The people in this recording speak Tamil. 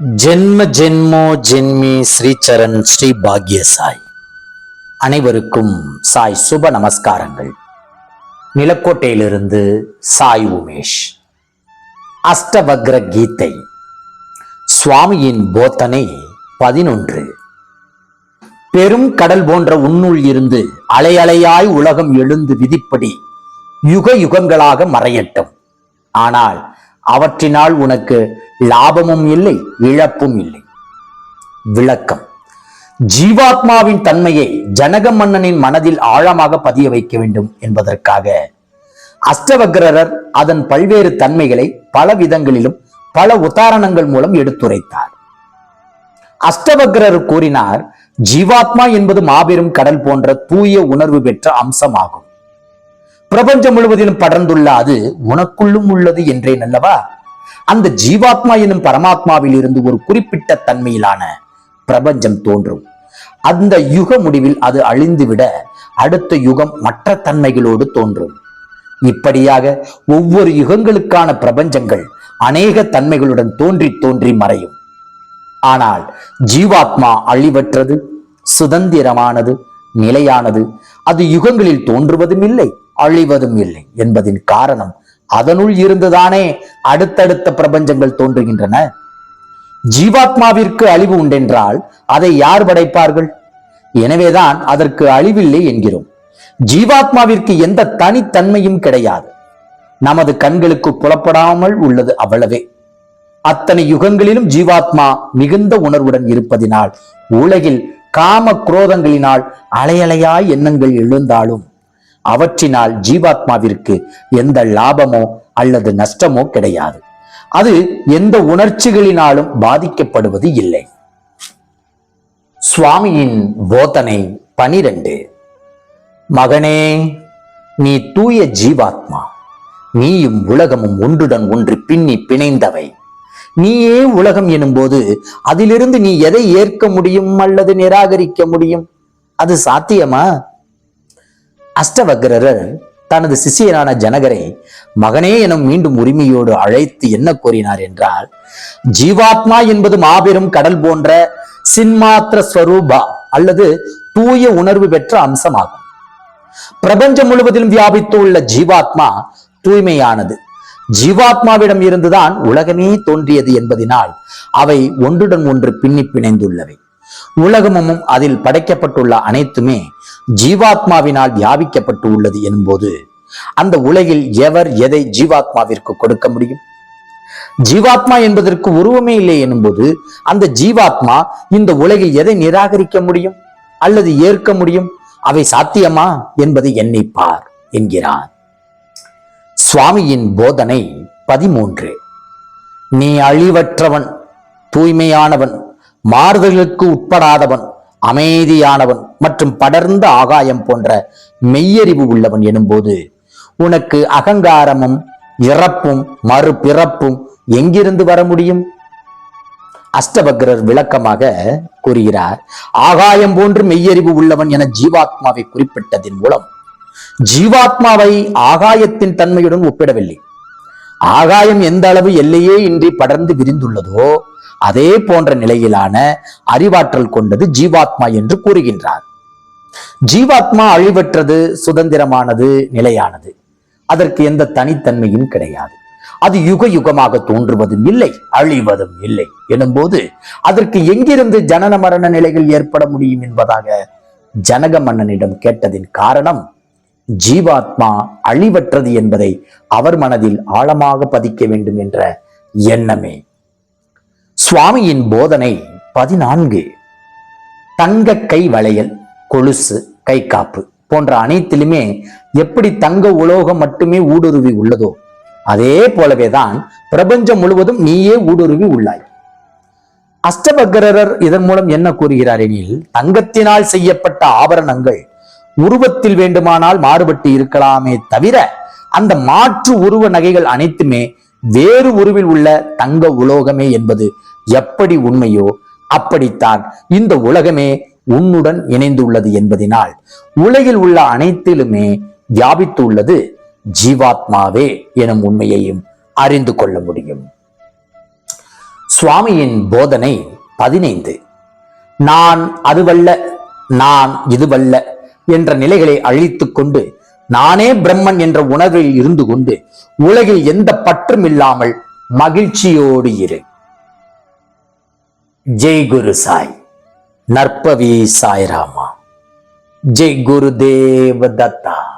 ஜென்ம ஜென்மோ ஜென்மி ஸ்ரீச்சரண் ஸ்ரீ பாக்ய சாய் அனைவருக்கும் சாய் சுப நமஸ்காரங்கள். நிலக்கோட்டையிலிருந்து சாய் உமேஷ். அஷ்டபக்ர கீதை. சுவாமியின் போத்தனை பதினொன்று. பெரும் கடல் போன்ற உன்னுள் இருந்து அலையலையாய் உலகம் எழுந்து விதிப்படி யுக யுகங்களாக மறையட்டும். ஆனால் அவற்றினால் உனக்கு லாபமும் இல்லை இழப்பும் இல்லை. விளக்கம். ஜீவாத்மாவின் தன்மையை ஜனக மன்னனின் மனதில் ஆழமாக பதிய வைக்க வேண்டும் என்பதற்காக அஷ்டவக்ரரர் அதன் பல்வேறு தன்மைகளை பல விதங்களிலும் பல உதாரணங்கள் மூலம் எடுத்துரைத்தார். அஷ்டவக்ரர் கூறினார் ஜீவாத்மா என்பது மாபெரும் கடல் போன்ற தூய உணர்வு பெற்ற அம்சமாகும். பிரபஞ்சம் முழுவதிலும் படர்ந்துள்ள அது உனக்குள்ளும் உள்ளது என்றேன் அல்லவா? அந்த ஜீவாத்மா எனும் பரமாத்மாவில் இருந்து ஒரு குறிப்பிட்ட தன்மையிலான பிரபஞ்சம் தோன்றும். அந்த யுக முடிவில் அது அழிந்துவிட அடுத்த யுகம் மற்ற தன்மைகளோடு தோன்றும். இப்படியாக ஒவ்வொரு யுகங்களுக்கான பிரபஞ்சங்கள் அநேக தன்மைகளுடன் தோன்றி தோன்றி மறையும். ஆனால் ஜீவாத்மா அழிவற்றது சுதந்திரமானது நிலையானது அது யுகங்களில் தோன்றுவதும் இல்லை அழிவதும் இல்லை என்பதின் காரணம் அதனுள் இருந்துதானே அடுத்தடுத்த பிரபஞ்சங்கள் தோன்றுகின்றன? ஜீவாத்மாவிற்கு அழிவு உண்டென்றால் அதை யார் படைப்பார்கள்? எனவேதான் அதற்கு அழிவில்லை என்கிறோம். ஜீவாத்மாவிற்கு எந்த தனித்தன்மையும் கிடையாது. நமது கண்களுக்கு புலப்படாமல் உள்ளது அவ்வளவே. அத்தனை யுகங்களிலும் ஜீவாத்மா மிகுந்த உணர்வுடன் இருப்பதினால் உலகில் காம குரோதங்களினால் அலையலையாய் எண்ணங்கள் எழுந்தாலும் அவற்றினால் ஜீவாத்மாவிற்கு எந்த லாபமோ அல்லது நஷ்டமோ கிடையாது. அது எந்த உணர்ச்சிகளினாலும் பாதிக்கப்படுவது இல்லை. சுவாமியின் போதனை பனிரெண்டு. மகனே நீ தூய ஜீவாத்மா. நீயும் உலகமும் ஒன்றுடன் ஒன்று பின்னி பிணைந்தவை. நீயே உலகம் எனும்போது அதிலிருந்து நீ எதை ஏற்க முடியும் அல்லது நிராகரிக்க முடியும்? அது சாத்தியமா? அஷ்டவக்ரர் தனது சிஷியனான ஜனகரை மகனே எனும் மீண்டும் உரிமையோடு அழைத்து என்ன கூறினார் என்றால் ஜீவாத்மா என்பது மாபெரும் கடல் போன்ற சின்மாத்திர ஸ்வரூபா அல்லது தூய உணர்வு பெற்ற அம்சமாகும். பிரபஞ்சம் முழுவதிலும் வியாபித்துள்ள ஜீவாத்மா தூய்மையானது. ஜீவாத்மாவிடம் இருந்துதான் உலகமே தோன்றியது என்பதினால் அவை ஒன்றுடன் ஒன்று பின்னி பிணைந்துள்ளவை. உலகமும் அதில் படைக்கப்பட்டுள்ள அனைத்துமே ஜீவாத்மாவினால் வியாபிக்கப்பட்டு உள்ளது எனும்போது அந்த உலகில் எவர் எதை ஜீவாத்மாவிற்கு கொடுக்க முடியும்? ஜீவாத்மா என்பதற்கு உருவமே இல்லை எனும்போது அந்த ஜீவாத்மா இந்த உலகில் எதை நிராகரிக்க முடியும்? அல்லது ஏற்க முடியும்? அவை சாத்தியமா? என்பதை எண்ணிப்பார் என்கிறார். சுவாமியின் போதனை பதிமூன்று. நீ அழிவற்றவன் தூய்மையானவன் மாறுதலுக்கு உட்படாதவன் அமைதியானவன் மற்றும் படர்ந்த ஆகாயம் போன்ற மெய்யறிவு உள்ளவன் எனும்போது உனக்கு அகங்காரமும் இறப்பும் மறுபிறப்பும் எங்கிருந்து வர முடியும்? அஷ்டபக்ரர் விளக்கமாக கூறுகிறார் ஆகாயம் போன்று மெய்யறிவு உள்ளவன் என ஜீவாத்மாவை குறிப்பிட்டதின் மூலம் ஜீவாத்மாவை ஆகாயத்தின் தன்மையுடன் ஒப்பிடவில்லை. ஆகாயம் எந்த அளவு எல்லையே இன்றி படர்ந்து விரிந்துள்ளதோ அதே போன்ற நிலையிலான அறிவாற்றல் கொண்டது ஜீவாத்மா என்று கூறுகின்றார். ஜீவாத்மா அழிவற்றது சுதந்திரமானது நிலையானது. அதற்கு எந்த தனித்தன்மையும் கிடையாது. அது யுக யுகமாக தோன்றுவதும் இல்லை அழிவதும் இல்லை எனும்போது அதற்கு எங்கிருந்து ஜனன மரண நிலைகள் ஏற்பட முடியும் என்பதாக ஜனக மன்னனிடம் கேட்டதின் காரணம் ஜீவாத்மா அழிவற்றது என்பதை அவர் மனதில் ஆழமாக பதிக்க வேண்டும் என்ற எண்ணமே. சுவாமியின் போதனை பதினான்கு. தங்க கை வளையல் கொலுசு கை காப்பு போன்ற அனைத்திலுமே எப்படி தங்க உலோகம் மட்டுமே ஊடுருவி உள்ளதோ அதே போலவேதான் பிரபஞ்சம் முழுவதும் நீயே ஊடுருவி உள்ளாய். அஷ்டபக்கரர் இதன் மூலம் என்ன கூறுகிறார் எனில் தங்கத்தினால் செய்யப்பட்ட ஆபரணங்கள் உருவத்தில் வேண்டுமானால் மாறுபட்டு இருக்கலாமே தவிர அந்த மாற்று உருவ நகைகள் அனைத்துமே வேறு உருவில் உள்ள தங்க உலோகமே என்பது எப்படி உண்மையோ அப்படித்தான் இந்த உலகமே உன்னுடன் இணைந்துள்ளது என்பதினால் உலகில் உள்ள அனைத்திலுமே வியாபித்துள்ளது ஜீவாத்மாவே எனும் உண்மையையும் அறிந்து கொள்ள முடியும். சுவாமியின் போதனை பதினைந்து. நான் அதுவல்ல நான் இதுவல்ல என்ற நிலைகளை அழித்துக் கொண்டு நானே பிரம்மன் என்ற உணர்வில் இருந்து கொண்டு உலகில் எந்த பற்றும் இல்லாமல் மகிழ்ச்சியோடு இரு. ஜெய் குரு சாய். நற்பவி சாய்ராமா. ஜெய் குரு தேவ தத்தா.